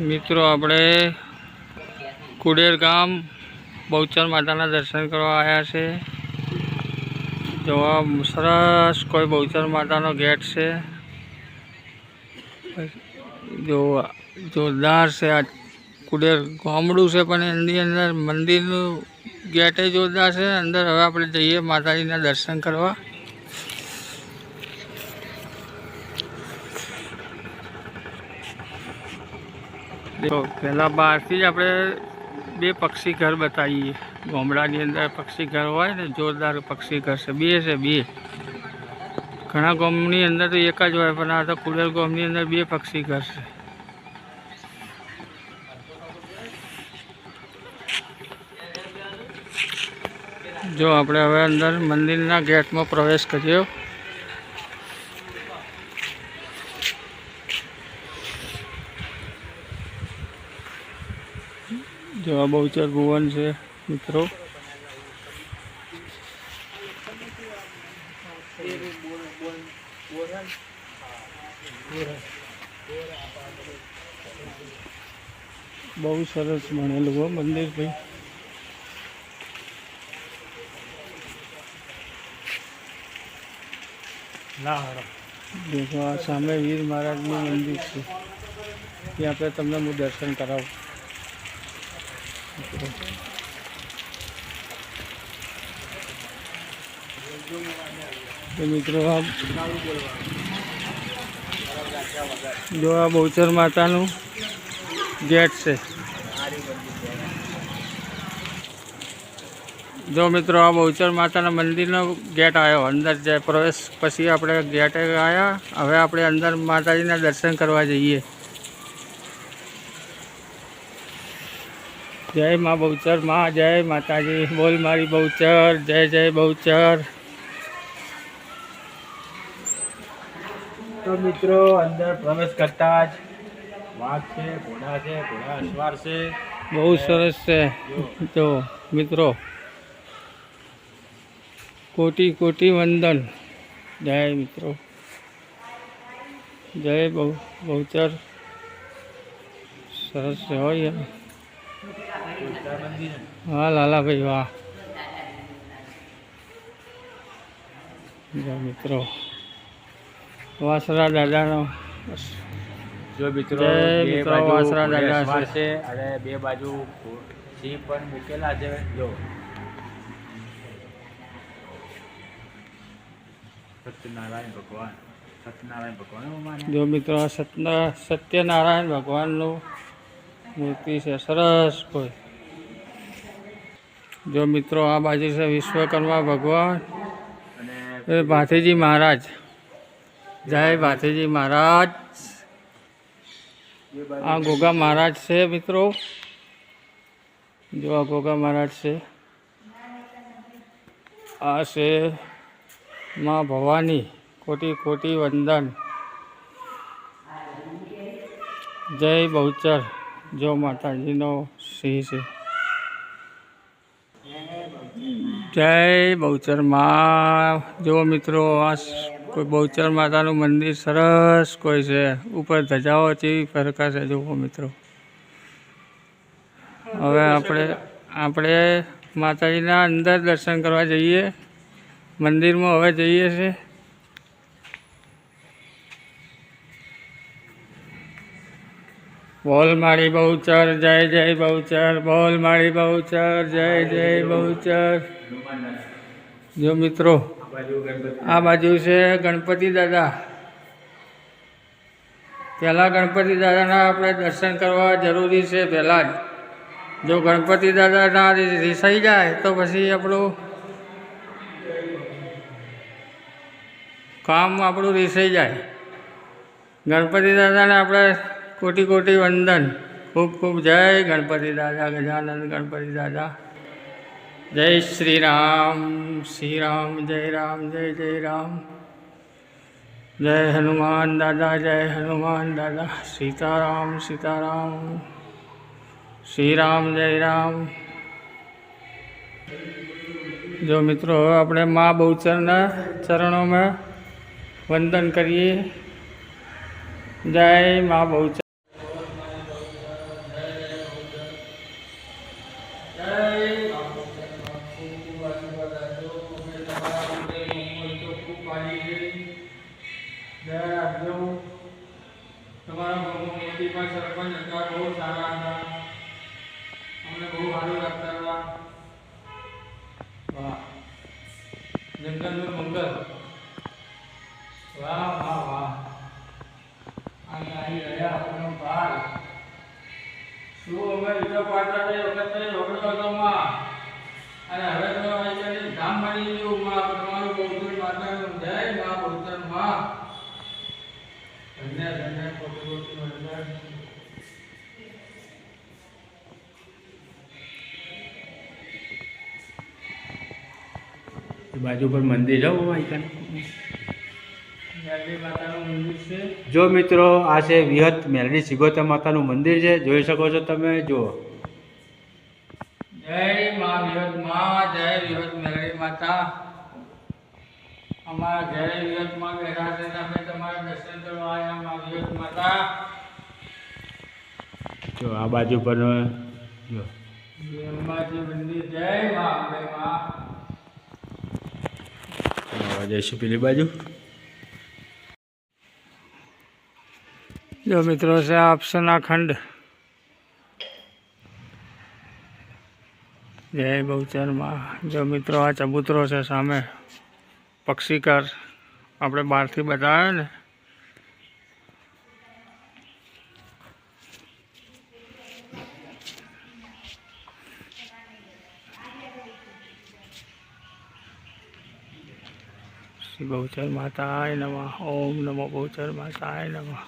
મિત્રો, આપણે કુડેર ગામ બહુચર માતાના દર્શન કરવા આવ્યા છે. જોવા સરસ કોઈ બહુચર માતાનો ગેટ છે. જો જોરદાર છે આ કુડેર ગામડું છે, પણ એની અંદર મંદિરનું ગેટે જોરદાર છે. અંદર હવે આપણે જઈએ માતાજીના દર્શન કરવા. જો પહેલાં બહારથી જ આપણે બે પક્ષી ઘર બતાવીએ. ગામડાની અંદર પક્ષી ઘર હોય ને, જોરદાર પક્ષી ઘર છે. બે છે, બે. ઘણા ગામની અંદર તો એક જ હોય, પણ આ તો કુડેલ ગામની અંદર બે પક્ષી ઘર છે. જો આપણે હવે અંદર મંદિરના ગેટમાં પ્રવેશ કર્યો જો આ બહુચર ભુવન છે મિત્રો. બહુ સરસ બનેલું હો મંદિર ભાઈ. દેખો આ સામે વીર મહારાજનું મંદિર છે. ત્યાં આપણે તમને હું દર્શન કરાવું. તો મિત્રો આ જો આ બહુચર માતાનું ગેટ છે. જો મિત્રો, આ બહુચર માતાના મંદિરનો ગેટ આવ્યો અંદર જાય પ્રવેશ પછી આપણે ગેટે આવ્યા હવે આપણે અંદર માતાજીના દર્શન કરવા જઈએ. જય મા બહુચરમાં જય માતાજી બોલ મારી બહુચર જય જય બહુચર. તો મિત્રો અંદર પ્રવેશ કરતા જ વાઘ છે ઘોડા છે ઘોડા અશ્વાર છે. બહુ સરસ છે. તો મિત્રો કોટી કોટી વંદન. જય મિત્રો. જય બહુ બહુચર. સરસ છે હોય હા લાલાભાઈ વાહ. જો મિત્રો વાસરા દાદાનો જો મિત્રો મિત્રો, વાસરા દાદા છે. અને બે બાજુ સિંહ પણ મૂકેલા છે. જો. સત્યનારાયણ ભગવાન સત્યનારાયણ ભગવાન જો મિત્રો સત્ય સત્યનારાયણ ભગવાનનું મૂર્તિ છે. સરસ કોઈ. જો મિત્રો, આ બાજુ છે વિશ્વકર્મા ભગવાન. અને ભાથીજી મહારાજ. જય ભાથીજી મહારાજ. આ ગોગા મહારાજ છે મિત્રો. જો આ ગોગા મહારાજ છે. આ છે માં ભવાની કોટી કોટી વંદન. જય બહુચર. જો માતાજીનો સિંહ છે. જય બહુચર મા જો મિત્રો, આ કોઈ બહુચર માતાનું મંદિર સરસ કોઈ છે. ઉપર ધજાઓ ચીવી ફરકાશે જુઓ મિત્રો. હવે આપણે આપણે માતાજીના અંદર દર્શન કરવા જઈએ. મંદિરમાં હવે જઈએ છીએ બોલ માળી બહુચર, જય જય બહુચર, બોલ મારી બહુચર, જય જય બહુચર. જો મિત્રો, આ બાજુ છે ગણપતિ દાદા. પહેલાં ગણપતિ દાદાના આપણે દર્શન કરવા જરૂરી છે પહેલાં જ. જો ગણપતિ દાદાના રિસાઈ જાય તો પછી આપણું કામ આપણું રિસાઈ જાય. ગણપતિ દાદાને આપણે કોટી કોટી વંદન. ખૂબ ખૂબ જય ગણપતિ દાદા, ગજાનંદ ગણપતિ દાદા. જય શ્રી રામ શ્રી રામ જય રામ જય જય રામ જય હનુમાન દાદા જય હનુમાન દાદા સીતારામ સીતારામ શ્રી રામ જય રામ જો મિત્રો હવે આપણે મા બહુચરના ચરણોમાં વંદન કરીએ જય મા બહુચર જય રાખજો તમારા પણ સરપંચ હતા, બહુ સારા હતા. અમને બહુ સારું લાગતા હતા. વાહ. જંગલનું મંગલ વાહ વાહ વાહ. આ ગાડી રહ્યા આપણો ભાગ શું અમે પાડતા તે વખતે રોકડો બાજુ પર મંદિર જાઓ છે. જો મિત્રો આ છે વિહત મેલડી સિગોતા માતાનું મંદિર છે. જોઈ શકો છો તમે જુઓ. જય મા વિહત મા જય વિહત મેળવી માતા. અમારા ઘરે વિહતમાં બેઠા છે. અમે તમારા દર્શન કરવા આવ્યા માં વિહત માતા. જો આ બાજુ પર જો અંબાજી મંદિર જય મા માં. હવે જઈશું પેલી બાજુ જો મિત્રો છે આપસના ખંડ જય બહુચરમાં જો મિત્રો આ ચબૂતરો છે સામે પક્ષીકાર આપણે બહારથી બતાવે ને શ્રી બહુચર માતાય નમઃ. ઓમ નમો બહુચર માતાય નમઃ.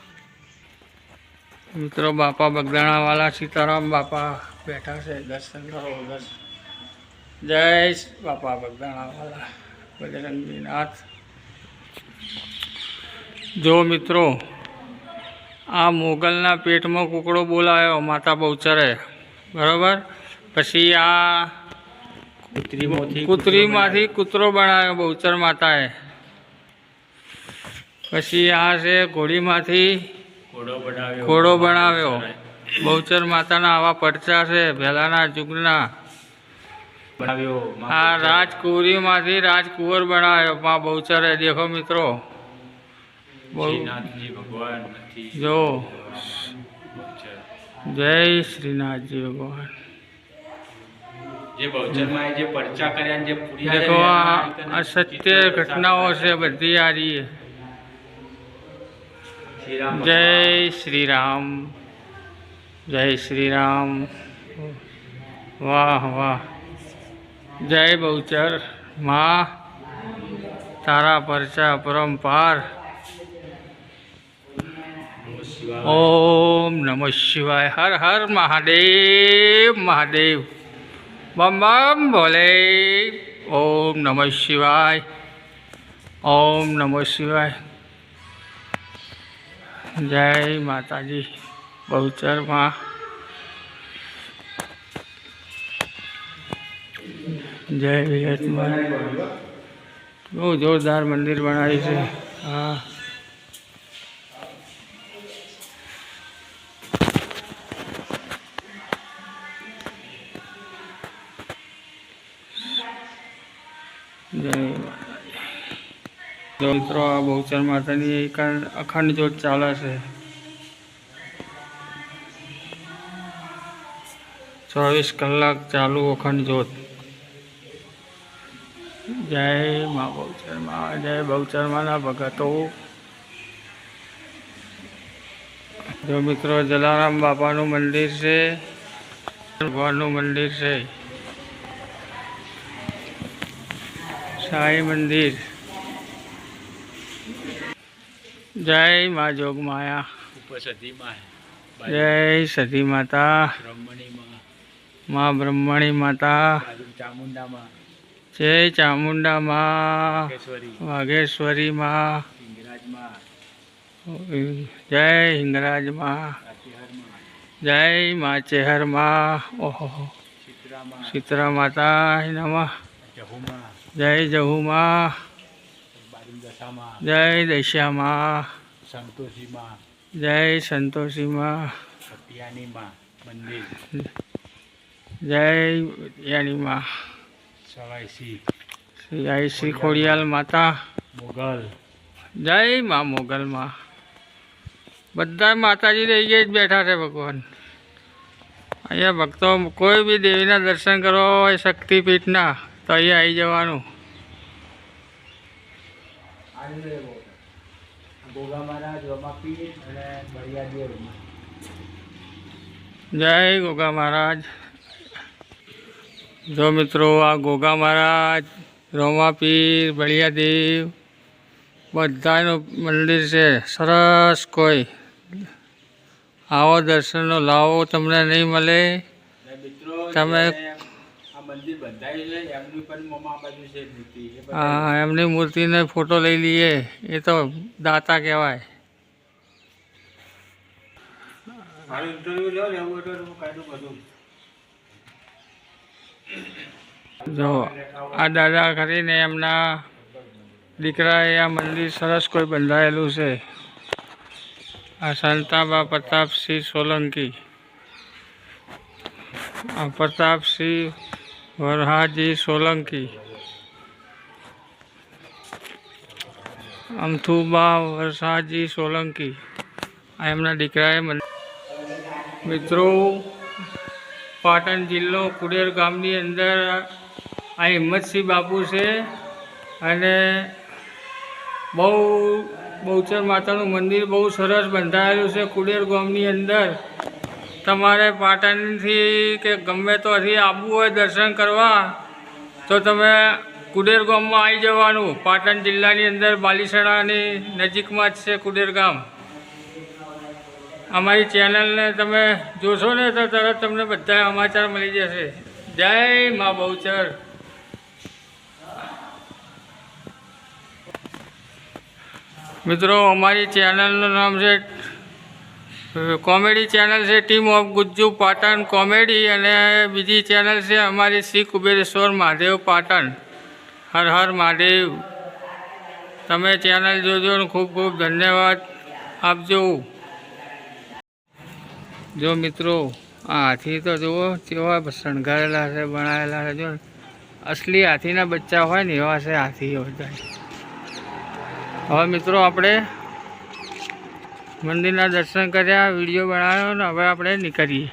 મિત્રો બાપા બગદાણાવાલા સીતારામ બાપા બેઠા છે દર્શન કરો દર્શન જય બાપા બગદાણાવાલા. બજરંગીનાથ જો મિત્રો આ મોગલના પેટમાં કુકડો બોલાયો માતા બહુચરે બરાબર? પછી આ કુતરીમાંથી કૂતરીમાંથી કૂતરો બનાવ્યો બહુચર માતાએ. પછી આ છે ઘોડીમાંથી ઘોડો બનાવ્યો. ઘોડો બનાવ્યો. બહુચર માતાના આવા પડચા છે પહેલાના યુગના બનાવ્યો. આ રાજકુંવરીમાંથી રાજકુંવર બનાવ્યો. મા બહુચરે દેખો મિત્રો. બહુ શ્રીનાથજી ભગવાન નથી. જો. જય શ્રીનાથજી ભગવાન. જે બહુચરમાં જે પરચા કર્યા ને જે પૂર્યા દેખો છે ને, આ આઈકન આ સત્ય ઘટનાઓ છે બધી આ રહી શ્રીરામ જય ભગવાન. શ્રી રામ જય શ્રી રામ વાહ વાહ જય બહુચરમાં તારા પરચા પરંપાર નમઃ શિવાય. ઓમ નમઃ શિવાય હર હર મહાદેવ મહાદેવ બમ બમ ભોલે ઓમ નમઃ જય માતાજી બહુચરમાં. જય વિયતમાં બહુ જોરદાર મંદિર બનાવ્યું છે. હા. જય માતાજી. મિત્રો આ બહુચર માતાની અખંડ જોત ચાલે છે. ચોવીસ કલાક ચાલુ અખંડ જોત જય મા બહુચરમાં, જય બહુચર માના ભગતો. જો મિત્રો જલારામ બાપાનું મંદિર છે, ભગવાનનું મંદિર છે. સાંઈ મંદિર. જય મા જોગમાયા માયા. સતીમાં જય સતી માતા. મા. બ્રહ્મણી માતા. જય ચામુંડા મા. વાઘેશ્વરી. મા. જય હિંગરાજ મા. જય મા. ચેહર મા. ઓહો શીતળા માતા નમઃ. જય જહુ મા. બાજુ દશામાં. જય સંતોષીમાં. જય સંતોષીમાં. સત્યાનીમાં મંદિર જય યાનીમાં સવાઈસી શ્રી આઈ શ્રી ખોડિયાલ માતા. મોગલ. જય મા મોગલમાં બધા માતાજી રહી જ બેઠા છે ભગવાન. અહીંયા ભક્તો કોઈ બી દેવીના દર્શન કરવા હોય શક્તિપીઠના તો અહીંયા આવી જવાનું. અને જય ગોગા મહારાજ. જો મિત્રો આ ગોગા મહારાજ રોમાપીર બળિયાદેવ બધાનું મંદિર છે. સરસ કોઈ. આવો દર્શનનો લાવો તમને નહીં મળે. તમે- છે એમની મૂર્તિને ફોટો લઈ લઈએ એ તો દાતા કહેવાય. હું જો આ દાદા કરીને એમના દીકરાએ આ મંદિર સરસ કોઈ બંધાયેલું છે. આ સંતાબા પ્રતાપસિંહ સોલંકી. આ પ્રતાપસિંહ વરહાજી સોલંકી. અમથુબા વરસાજી સોલંકી. આ એમના દીકરાએ મંદિર મિત્રો, પાટણ જિલ્લો કુડેર ગામની અંદર આ હિંમતસિંહ બાપુ છે અને બહુ બહુચર માતાનું મંદિર બહુ સરસ બંધાયેલું છે કુડેર ગામની અંદર. તમારે પાટણથી કે ગમે તોથી આવવું હોય દર્શન કરવા, તો તમે કુડેર ગામમાં આવી જવાનું. પાટણ જિલ્લાની અંદર બાલીસણાની નજીકમાં જ છે કુડેર ગામ. અમારી ચેનલને તમે જોશો ને તો તરત તમને બધા સમાચાર મળી જશે. જય મા બહુચર. મિત્રો, અમારી ચેનલનું નામ છે કોમેડી ચેનલ છે team of Gujju Patan comedy અને બીજી ચેનલ છે અમારી શ્રી કુબેરેશ્વર મહાદેવ પાટણ. હર હર મહાદેવ. તમે ચેનલ જોજો ને ખૂબ ખૂબ ધન્યવાદ આપજો. જો મિત્રો, આ હાથી તો જુઓ કેવા શણગારેલા છે બનાવેલા છે, જો. અસલી હાથીના બચ્ચા હોય ને એવા છે બધા. હવે મિત્રો, આપણે મંદિરના દર્શન કર્યા વીડિયો બનાવ્યો ને હવે આપણે નીકળીએ.